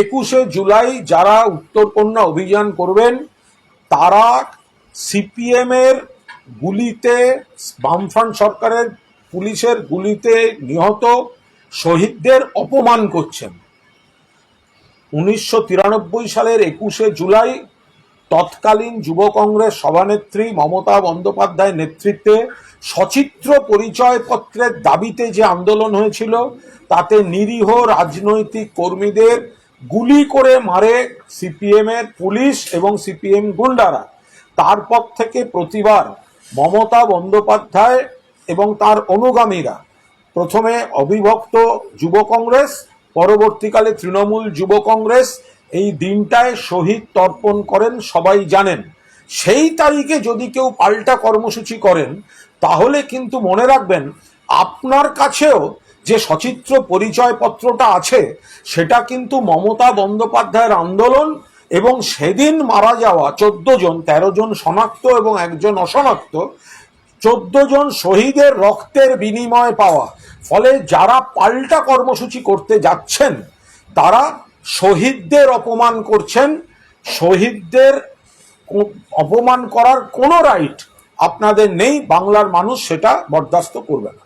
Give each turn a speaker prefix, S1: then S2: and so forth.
S1: একুশে জুলাই যারা উত্তরকন্যা অভিযান করবেন, তারা সিপিএম এর গুলিতে, বামফ্রন্ট সরকারের পুলিশের গুলিতে নিহত শহীদদের অপমান করছেন। উনিশশো তিরানব্বই সালের একুশে জুলাই তৎকালীন যুব কংগ্রেস সভানেত্রী মমতা বন্দ্যোপাধ্যায় নেতৃত্বে সচিত্র পরিচয়পত্রের দাবিতে যে আন্দোলন হয়েছিল, তাতে নিরীহ রাজনৈতিক কর্মীদের গুলি করে মারে সিপিএম এর পুলিশ এবং সিপিএম গুন্ডারা। তারপর থেকে প্রতিবার মমতা বন্দ্যোপাধ্যায় এবং তার অনুগামীরা, প্রথমে অবিভক্ত যুব কংগ্রেস, পরবর্তীকালে তৃণমূল যুব কংগ্রেস, এই দিনটায় শহীদ তর্পণ করেন সবাই জানেন। সেই তারিখে যদি কেউ পাল্টা কর্মসূচি করেন, তাহলে কিন্তু মনে রাখবেন, আপনার কাছেও যে সচিত্র পরিচয়পত্রটা আছে, সেটা কিন্তু মমতা বন্দ্যোপাধ্যায়ের আন্দোলন এবং সেদিন মারা যাওয়া চোদ্দ জন, তেরো জন শনাক্ত এবং একজন অশনাক্ত, চোদ্দ জন শহীদের রক্তের বিনিময় পাওয়া। ফলে যারা পাল্টা কর্মসূচি করতে যাচ্ছেন, তারা শহীদদের অপমান করছেন। শহীদদের অপমান করার কোনো রাইট আপনাদের নেই, বাংলার মানুষ সেটা বরদাস্ত করবে না।